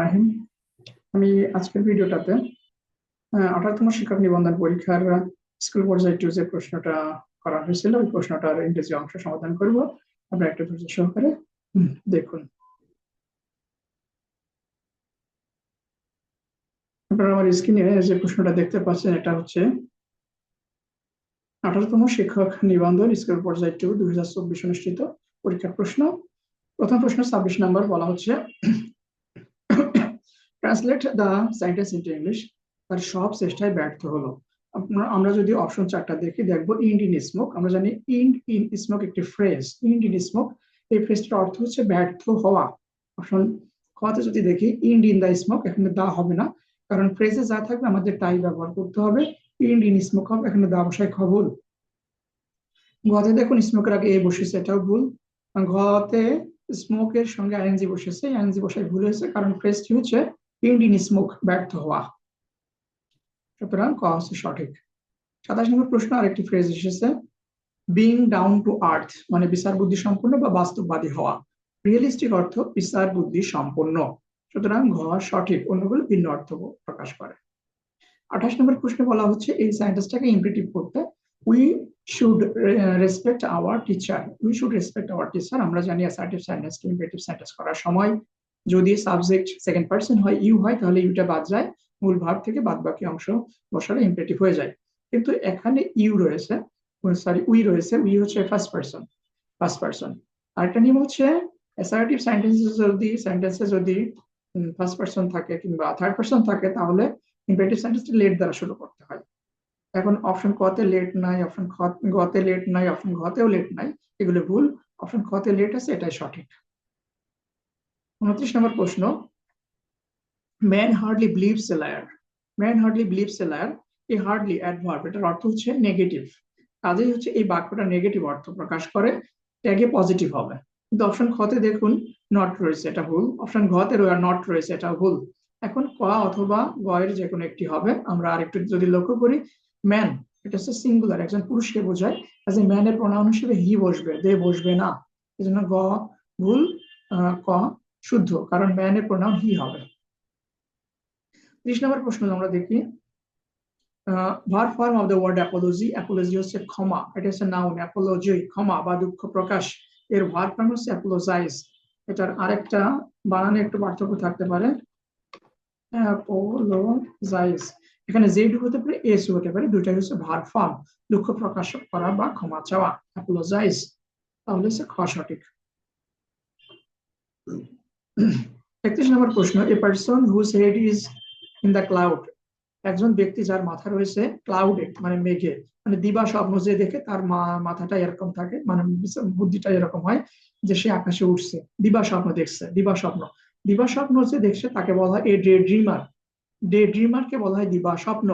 রাহিম। আমি আজকের ভিডিওটাতে আঠারোতম শিক্ষক নিবন্ধন পরীক্ষার স্কুল পর্যায়ে টু যে প্রশ্নটা করা হয়েছিল, ওই প্রশ্নটার ইংরেজি অংশ সমাধান করব। আপনারা একটা ধৈর্য সহকারে দেখুন। আপনারা আমার স্ক্রিনে যে প্রশ্নটা দেখতে পাচ্ছেন, এটা হচ্ছে, আঠারোতম শিক্ষক নিবন্ধন স্কুল পর্যায়ে টু দুই হাজার চব্বিশ অনুষ্ঠিত পরীক্ষার প্রশ্ন। প্রথম প্রশ্ন ছাব্বিশ নাম্বার বলা হচ্ছে translate the sentence into English তার সব চেষ্টায় ব্যর্থ হলো। আমরা যদি অপশন চারটা দেখি, দেখব ইন্ড ইন স্মোক। আমরা জানি ইন্ড ইন স্মোক একটি ফ্রেজ ইন্ড ইন স্মোক, এই ফ্রেজটার অর্থ হচ্ছে ব্যর্থ হওয়া। অপশন খতে যদি দেখি, ইন্ড ইন দ্য স্মোক, এখানে দা হবে না। কারণ ফ্রেজে যা থাকবে, আমাদের তাই ব্যবহার করতে হবে। ইন্ড ইন স্মোক হবে, এখানে দা বসায় খবর গতে দেখুন, স্মোকের আগে এ বসেছে, এটাও ভুল। ঘতে স্মোকের সঙ্গে আইএনজি বসেছে আইএনজি বসায় ভুল হয়েছে, কারণ ফ্রেজটি হচ্ছে ইন্ড ইন স্মোক ব্যর্থ হওয়া। সুতরাং ক হচ্ছে সঠিক। সাতাশ নম্বর প্রশ্ন, আরেকটি ফ্রেজ এসেছে বিং ডাউন টু আর্থ মানে বিচার বুদ্ধি সম্পন্ন বা বাস্তববাদী হওয়া। রিয়েলিস্টিক অর্থ বিচার বুদ্ধি সম্পন্ন। সুতরাং ঘ সঠিক, অন্যগুলো ভিন্ন অর্থ প্রকাশ করে। আঠাশ নম্বর প্রশ্নে বলা হচ্ছে, এই সায়েন্টিস্টটাকে ইমপ্রেটিভ করতে we should respect our teacher we should respect our teacher আমরা জানি অ্যাসার্টিভ সেন্টেন্স ইমপ্রেটিভ সেন্টেন্স করার সময় যদি সাবজেক্ট সেকেন্ড পার্সন হয় ইউ হয়, তাহলে ইউটা বাদ যায়। মূল ভাব থেকে বাদ বাকি অংশ বসালে ইমপ্রেটিভ হয়ে যায়। কিন্তু এখানে ইউ রয়েছে সরি উই রয়েছে উই হচ্ছে ফার্স্ট পার্সন ফার্স্ট পার্সন আরেকটা নিয়ম হচ্ছে অ্যাসার্টিভ সেন্টেন্সে যদি সেন্টেন্সে যদি ফার্স্ট পার্সন থাকে কিংবা থার্ড পার্সন থাকে, তাহলে ইমপ্রেটিভ সেন্টেন্সটা লেট দ্বারা শুরু করতে হয়। এখন অপশন কতে লেট নাই অপশন গতে লেট নাই অপশন ঘতেও লেট নাই, এগুলো ভুল। অপশন খতে লেট আছে, এটাই সঠিক। উনত্রিশ নম্বর প্রশ্ন man hardly believes a liar man hardly believes a liar এই হার্ডলি অ্যাডভার্ব এটার অর্থ হচ্ছে নেগেটিভ কাজেই হচ্ছে এই বাক্যটা নেগেটিভ অর্থ প্রকাশ করে ট্যাগে পজিটিভ হবে। কিন্তু অপশন খতে দেখুন নট রয়েছে এটা ভুল। অপশন ঘতে নট রয়েছে এটা ভুল। এখন ক অথবা গ এর যে কোনো একটি হবে। আমরা আরেকটু যদি লক্ষ্য করি ম্যান এটা হচ্ছে সিঙ্গুলার একজন পুরুষকে বোঝায়। অ্যাজ এ ম্যানের প্রণাম হিসেবে হি বসবে দে বসবে না। এই জন্য গ ভুল ক শুদ্ধ, কারণ ম্যানের প্রণাম হি হবে। ত্রিশ নম্বর প্রশ্ন আমরা দেখি verb form of the word apology apology হচ্ছে ক্ষমা, এটা হচ্ছে নাউন অ্যাপোলজি ক্ষমা বা দুঃখ প্রকাশ। এর ভার ফর্ম হচ্ছে অ্যাপোলোজাইজ এটার আরেকটা বানানে একটু পার্থক্য থাকতে পারে। অ্যাপোলোজাইজ এখানে জেড হতে পারে এস হতে পারে দুইটাই হচ্ছে ভার ফর্ম দুঃখ প্রকাশ করা বা ক্ষমা চাওয়া অ্যাপোলোজাইজ তাহলে হচ্ছে খ সঠিক। একত্রিশ নম্বর প্রশ্ন a person whose head is in the cloud একজন ব্যক্তি যার মাথা রয়েছে ক্লাউডে মানে মেঘে মানে দিবা স্বপ্ন যে দেখে তার মাথাটা এরকম থাকে মানে বুদ্ধিটা এরকম হয় যে সে আকাশে উঠছে। দিবা স্বপ্ন দেখছে, দিবা স্বপ্ন। দিবা স্বপ্ন যে দেখছে তাকে বলা হয় এ ডে ড্রিমার ডে ড্রিমারকে বলা হয় দিবা স্বপ্ন।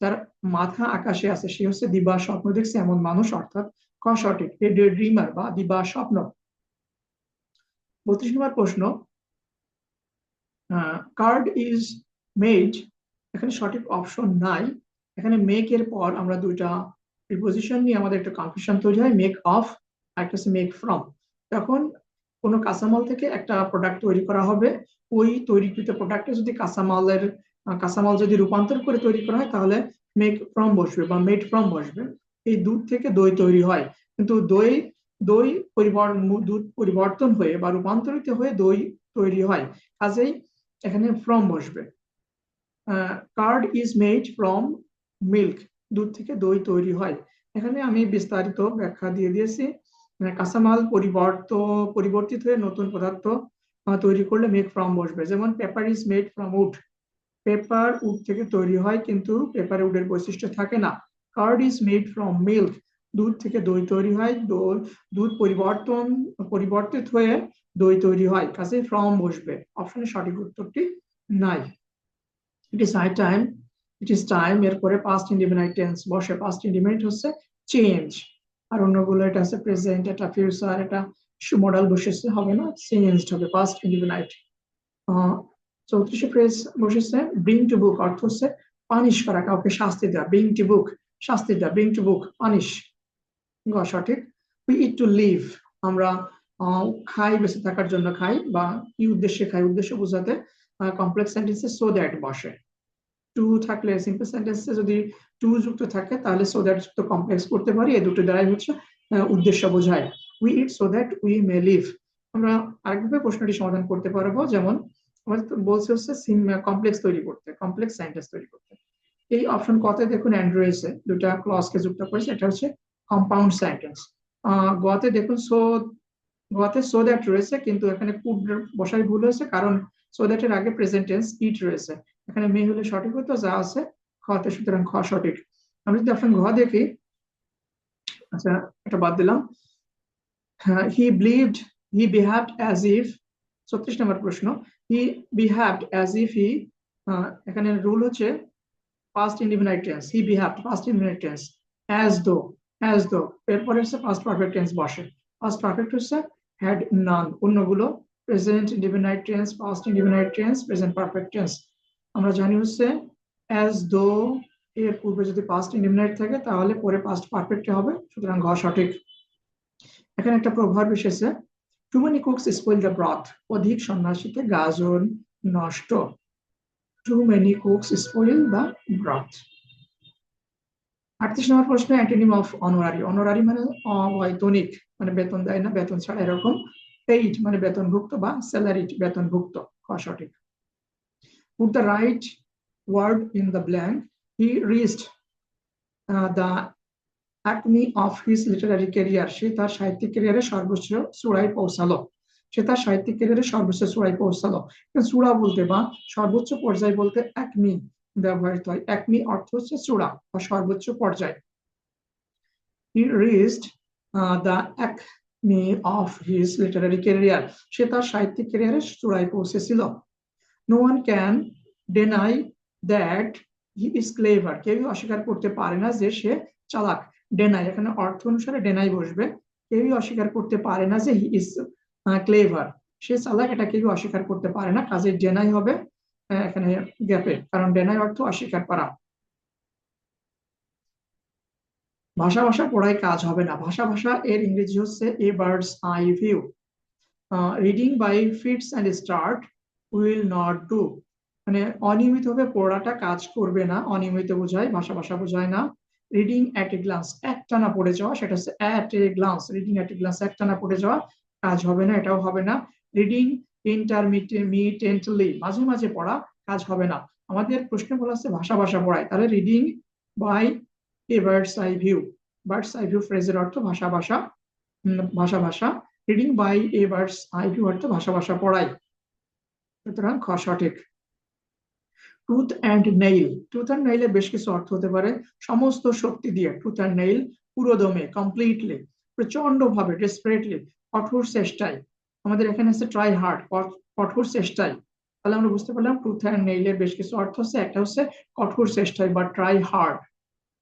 যার মাথা আকাশে আছে, সে হচ্ছে দিবা স্বপ্ন দেখছে, এমন মানুষ, অর্থাৎ ক সঠিক? এ ডে ড্রিমার বা দিবা স্বপ্ন। বত্রিশ নম্বর প্রশ্ন কার্ড ইজ মেড এখানে সঠিক অপশন নাই। এখানে মেক এর পর আমরা দুইটা প্রিপোজিশন নিয়ে আমাদের একটা কনফিউশন তৈরি হয় মেক অফ একটা হচ্ছে মেক ফ্রম তখন কোনো কাঁচামাল থেকে একটা প্রোডাক্ট তৈরি করা হবে। ওই তৈরিকৃত প্রোডাক্টে যদি কাঁচামালের কাঁচামাল যদি রূপান্তর করে তৈরি করা হয়, তাহলে মেক ফ্রম বসবে বা মেড ফ্রম বসবে। এই দুধ থেকে দই তৈরি হয়। কিন্তু দই দই পরিবর্তন দুধ পরিবর্তন হয়ে বা রূপান্তরিত হয়ে দই তৈরি হয়। কাজেই এখানে ফ্রম বসবে। Curd is made from milk দুধ থেকে দই তৈরি হয়। এখানে আমি বিস্তারিত ব্যাখ্যা দিয়ে দিয়েছি। কাঁচামাল পরিবর্ত, পরিবর্তিত হয়ে নতুন পদার্থ তৈরি করলে মেক ফ্রম বসবে। যেমন paper is made from wood paper wood থেকে তৈরি হয়, কিন্তু পেপার উডের বৈশিষ্ট্য থাকে না। Curd is made from milk দুধ থেকে দই তৈরি হয়। দুধ পরিবর্তন, পরিবর্তিত হয়ে দই তৈরি হয়, কাজে ফ্রম বসবে। অপশনের সঠিক উত্তরটি নাই। It is high time it is time এরপরে পাস্ট ইন্ডিপেন্ডেন্ট টেন্স বসে। পাস্ট ইন্ডিপেন্ডেন্ট হচ্ছে চেঞ্জ আর অন্যগুলো, এটা হচ্ছে প্রেজেন্ট এটা ফিউচার এটা মডেল বসেছে, হবে না চেঞ্জড হবে। পাস্ট ইন্ডিপেন্ডেন্ট চৌত্রিশে ফ্রেজ বসেছে ব্রিং টু বুক অর্থ হচ্ছে পানিশ করা, কাউকে শাস্তি দেওয়া। ব্রিং টু বুক শাস্তি দেওয়া। ব্রিং টু বুক পানিশ সঠিক। উই ইট টু লিভ আমরা খাই, বেঁচে থাকার জন্য খাই বা কি উদ্দেশ্যে খাই, উদ্দেশ্য বোঝাতে কমপ্লেক্স সেন্টেন্সে সো দ্যাট বসে। টু থাকলে সিম্পল সেন্টেন্সে যদি টু যুক্ত থাকে, তাহলে সো দ্যাট যুক্ত কমপ্লেক্স করতে পারি। এই দুটো দ্বারাই হচ্ছে উদ্দেশ্য বোঝায়। We eat so that we may live আমরা আরেকভাবে প্রশ্নটি সমাধান করতে পারব, যেমন আমাদের বলছে হচ্ছে কমপ্লেক্স তৈরি করতে কমপ্লেক্স সেন্টেন্স তৈরি করতে। এই অপশন কতে দেখুন অ্যান্ড্রয়েসে দুটা ক্লসকে যুক্ত করেছে, এটা হচ্ছে কম্পাউন্ড সেন্টেন্স গতে দেখুন সো গতে সো দ্যাট রয়েছে, কিন্তু এখানে কুড বসাই ভুল হয়েছে, কারণ সো দ্যাট এর আগে প্রেজেন্ট টেন্স ইট রয়েছে। এখানে মে হলে সঠিক হতো, যা আছে খতে, সুতরাং খ সঠিক। আমি যদি অপশন ঘ দেখি আচ্ছা এটা বাদ দিলাম। He believed he behaved as if ছত্রিশ নম্বর প্রশ্ন he behaved as if he এখানে রুল হচ্ছে past indefinite tense, he behaved past indefinite tense, as though as though, এরপরে হচ্ছে past perfect tense বসে। past perfect হচ্ছে had none অন্যগুলো present indefinite tense past indefinite tense present perfect tense আমরা জানি হচ্ছে as though এর পূর্বে যদি past indefinite থাকে তাহলে পরে perfect এ হবে সুতরাং ঘ সঠিক এখানে একটা প্রভাব এসেছে too many cooks spoil the broth অধিক সন্ন্যাসীতে গাজন নষ্ট too many cooks spoil the broth. আটত্রিশ নম্বর প্রশ্ন অ্যান্টোনিম অফ অনারারি অনারারি মানে অবৈতনিক মানে বেতন দেয় না, বেতন ছাড়া এরকম পেইড মানে বেতনভুক্ত বা স্যালারিড বেতনভুক্ত সঠিক। Put the right word in the blank he reached the acme of his literary সে তার সাহিত্যিক ক্যারিয়ারে সর্বোচ্চ চূড়ায় পৌঁছালো। সে তার সাহিত্যিক ক্যারিয়ারে সর্বোচ্চ চূড়ায় পৌঁছালো। চূড়া বলতে বা সর্বোচ্চ পর্যায় বলতে একমি ব্যবহৃত হয়। একমি অর্থ হচ্ছে চূড়া বা সর্বোচ্চ পর্যায়। He reached the acme of his literary career সে তার সাহিত্যিক ক্যারিয়ারে চূড়ায় পৌঁছেছিল। No one can deny that he is clever কেউই অস্বীকার করতে পারে না যে সে চালাক। ডেনাই এখানে অর্থ অনুসারে ডেনাই বসবে। কেউই অস্বীকার করতে পারে না যে হি ইজ ক্লেভার সে চালাক, এটা কেউ অস্বীকার করতে পারে না। কাজের ডেনাই হবে। এখানে গ্যাপে কারণ ডেনাই অর্থ অস্বীকার করা। ভাষা ভাষা পড়ায় কাজ হবে না। ভাষা ভাষা এর ইংরেজি হচ্ছে a bird's eye view reading by fits and start will not do মানে অনিয়মিত ভাবে পড়াটা কাজ করবে না, অনিয়মিত বোঝায়, ভাষা ভাষা বোঝায় না। রিডিং অ্যাট এ গ্লান্স একটানা পড়ে যাওয়া, সেটা হচ্ছে at a glance reading at a glance একটানা পড়ে যাওয়া, কাজ হবে না, এটাও হবে না। রিডিং ইন্টারমিটেন্টলি মাঝে মাঝে পড়া কাজ হবে না। আমাদের প্রশ্নে বলা আছে, ভাষা ভাষা পড়ায়। তাহলে reading by a bird's eye view bird's eye view ফ্রেজের অর্থ ভাষা ভাষা ভাষা ভাষা। Reading by a bird's eye view অর্থ ভাষা ভাষা পড়াই সুতরাং খ সঠিক। Tooth and nail tooth and নেইলের বেশ কিছু অর্থ হতে পারে। সমস্ত শক্তি দিয়ে টুথ অ্যান্ড নেইল পুরোদমে কমপ্লিটলি প্রচণ্ড ভাবে ডেসপারেটলি কঠোর চেষ্টায়। আমাদের এখানে আছে ট্রাই হার্ড কঠোর চেষ্টায় তাহলে আমরা বুঝতে পারলাম টুথ অ্যান্ড নেইলের বেশ কিছু অর্থ আছে। একটা হচ্ছে কঠোর চেষ্টায় বা ট্রাই হার্ড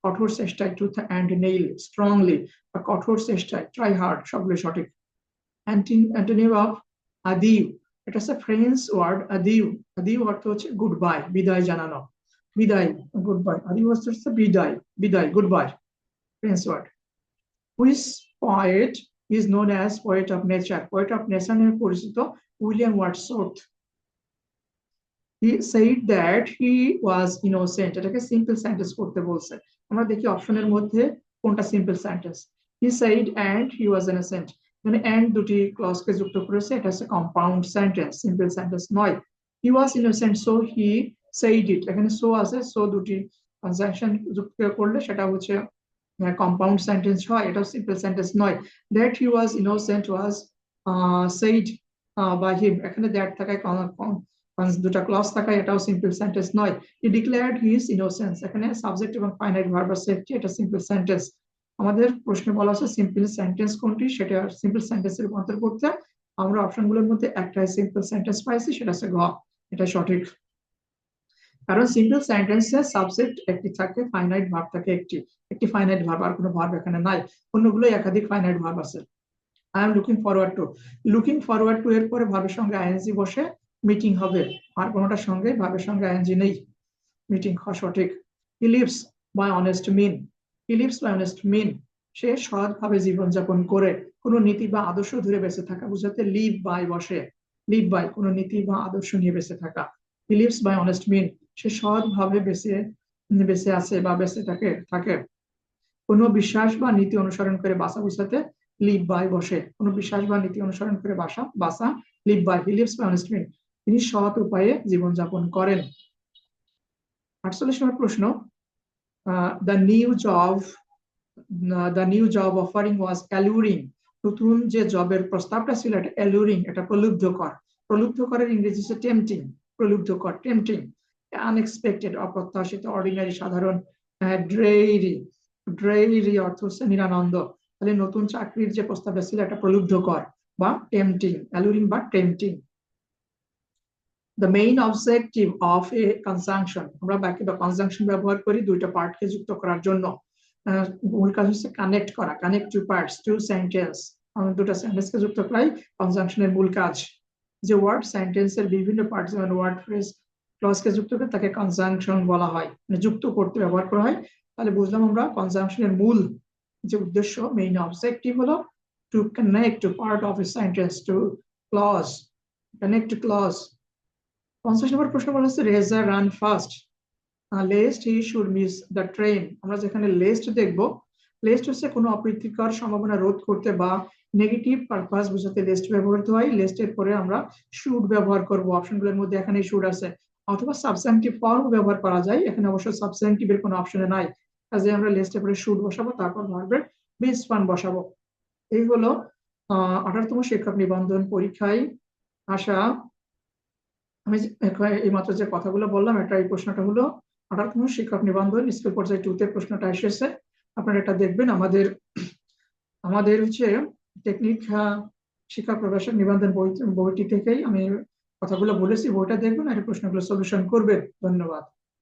কঠোর চেষ্টায় টুথ অ্যান্ড নেইল স্ট্রংলি বা কঠোর চেষ্টায় ট্রাই হার্ড সবগুলো সঠিক। অ্যান্টোনিম অফ আদিউ এটা হচ্ছে ফ্রেঞ্চ ওয়ার্ড আদিউ আদিউ অর্থ হচ্ছে গুড বাই বিদায় জানানো। বিদায় গুড বাই আদিউ অর্থ হচ্ছে বিদায় বিদায় goodbye French word which poet is known as poet of nature poet of nature নামে পরিচিত William Wordsworth he said that he was innocent এটাকে সিম্পল সেন্টেন্স করতে বলছে। আমরা দেখি অপশনের মধ্যে কোনটা simple sentence he said and he was innocent মানে অ্যান্ড দুটি ক্লজকে যুক্ত করেছে। এটা হচ্ছে কম্পাউন্ড সেন্টেন্স সিম্পল সেন্টেন্স নয়। He was innocent so he said it এখানে সো আছে সো দুটি কনজাংশন যুক্ত করলে সেটা হচ্ছে কম্পাউন্ড সেন্টেন্স হয়, এটা সিম্পল সেন্টেন্স নয়। That he was innocent was said by him এখানে দ্যাট থাকায় দুটা ক্লজ থাকায় এটাও সিম্পল সেন্টেন্স নয়। হি ডিক্লেয়ার্ড হিজ ইনোসেন্স এখানে সাবজেক্ট এবং ফাইনাইট ভার্ব সেফটি এটা সিম্পল সেন্টেন্স আমাদের প্রশ্নে বলা আছে সিম্পল সেন্টেন্স কোনটি? সেটা সিম্পল সেন্টেন্সে রূপান্তর করতে। আমরা অপশনগুলোর মধ্যে একটাই সিম্পল সেন্টেন্স পাইছি, সেটা হচ্ছে ঘ এটা সঠিক। কারণ সিম্পল সেন্টেন্সে সাবজেক্ট একটি থাকে ফাইনাইট ভার্ব থাকে একটি একটি ফাইনাইট ভার্ব আর কোনো ভার্ব এখানে নাই। অন্যগুলো একাধিক ফাইনাইট ভার্ব আছে। I am looking forward to looking forward to এর পরে ভাবের সঙ্গে আইএনজি বসে মিটিং হবে। আর কোনোটার সঙ্গে? ভাবের সঙ্গে আইএনজি নেই। মিটিং হওয়া সঠিক। He lives by honest mean he lives by honest mean সে সৎভাবে জীবনযাপন করে। কোনো নীতি বা আদর্শ ধরে বেঁচে থাকা। বুঝাতে লিভ বাই বসে। লিভ বাই কোনো নীতি বা আদর্শ নিয়ে বেঁচে থাকা। He lives by honest mean সে সৎ ভাবে বেঁচে বেঁচে আছে বা বেঁচে থাকে থাকে। কোনো বিশ্বাস বা নীতি অনুসরণ করে বাসা বুঝাতে লিপ বাই বসে। কোনো বিশ্বাস বা নীতি অনুসরণ করে বাসা বাসা live by he lives by তিনি সৎ উপায়ে জীবনযাপন করেন। আটচল্লিশ নম্বর প্রশ্ন the new job the new job offering was alluring নতুন যে জবের প্রস্তাবটা ছিল, এটা অ্যালুরিং এটা প্রলুব্ধকর। প্রলুব্ধকরের ইংরেজি হচ্ছে টেম্পটিং প্রলুব্ধকর টেম্পটিং আনএক্সপেক্টেড অপ্রত্যাশিত অর্ডিনারি সাধারণ ড্রেইরি ড্রেইরি অর্থ হচ্ছে নিরানন্দ তাহলে নতুন চাকরির যে প্রস্তাবটা ছিল এটা প্রলুব্ধকর বা টেম্পটিং অ্যালুরিং বা tempting the main objective of a conjunction আমরা বাকি বা কনজাংশন ব্যবহার করি দুইটা পার্টকে যুক্ত করার জন্য। মূল কাজ হচ্ছে কানেক্ট করা connect two parts two sentence দুটো সেন্টেন্সকে যুক্ত করাই কনজাংশনের মূল কাজ। যে ওয়ার্ড সেন্টেন্সের বিভিন্ন পার্ট যেমন ওয়ার্ড ফ্রেজ ক্লজকে যুক্ত করে তাকে কনজাংশন বলা হয়। মানে যুক্ত করতে ব্যবহার করা হয়। তাহলে বুঝলাম আমরা কনজাংশনের মূল যে উদ্দেশ্য মেইন অবজেক্টিভ হলো to connect two part of a sentence two clause connect two clause পঞ্চাশ নম্বর প্রশ্ন বলা হচ্ছে razor ran fast lest he should miss the train আমরা যেখানে লেস্ট দেখব লেস্ট হচ্ছে কোনো অপ্রীতিকর সম্ভাবনা রোধ করতে বা নেগেটিভ পারপাস বোঝাতে লেস্ট ব্যবহৃত হয়। লেস্টের পরে আমরা শুড ব্যবহার করব। অপশনগুলোর মধ্যে এখানে শুড আছে। অথবা সাবস্টান্টিভ ফর্ম ব্যবহার করা যায়। এখানে অবশ্য সাবস্টান্টিভের কোনো অপশনে নাই। কাজে আমরা লিস্টের পরে শুড বসাবো, তারপর ভার্বের বেস ফান বসাবো। এই হলো আঠারোতম শিক্ষক নিবন্ধন পরীক্ষায় আসা। আমি এই মাত্র যে কথাগুলো বললাম, এটা, এই প্রশ্নটা হলো, আঠারোতম শিক্ষক নিবন্ধন স্কুল পর্যায়ে টুতে প্রশ্নটা এসেছে। আপনারা এটা দেখবেন, আমাদের আমাদের হচ্ছে টেকনিক শিক্ষা প্রবেশক নিবন্ধন বই বইটি থেকেই আমি কথাগুলো বলেছি বইটা দেখবেন আর প্রশ্নগুলো সলিউশন করবেন। ধন্যবাদ।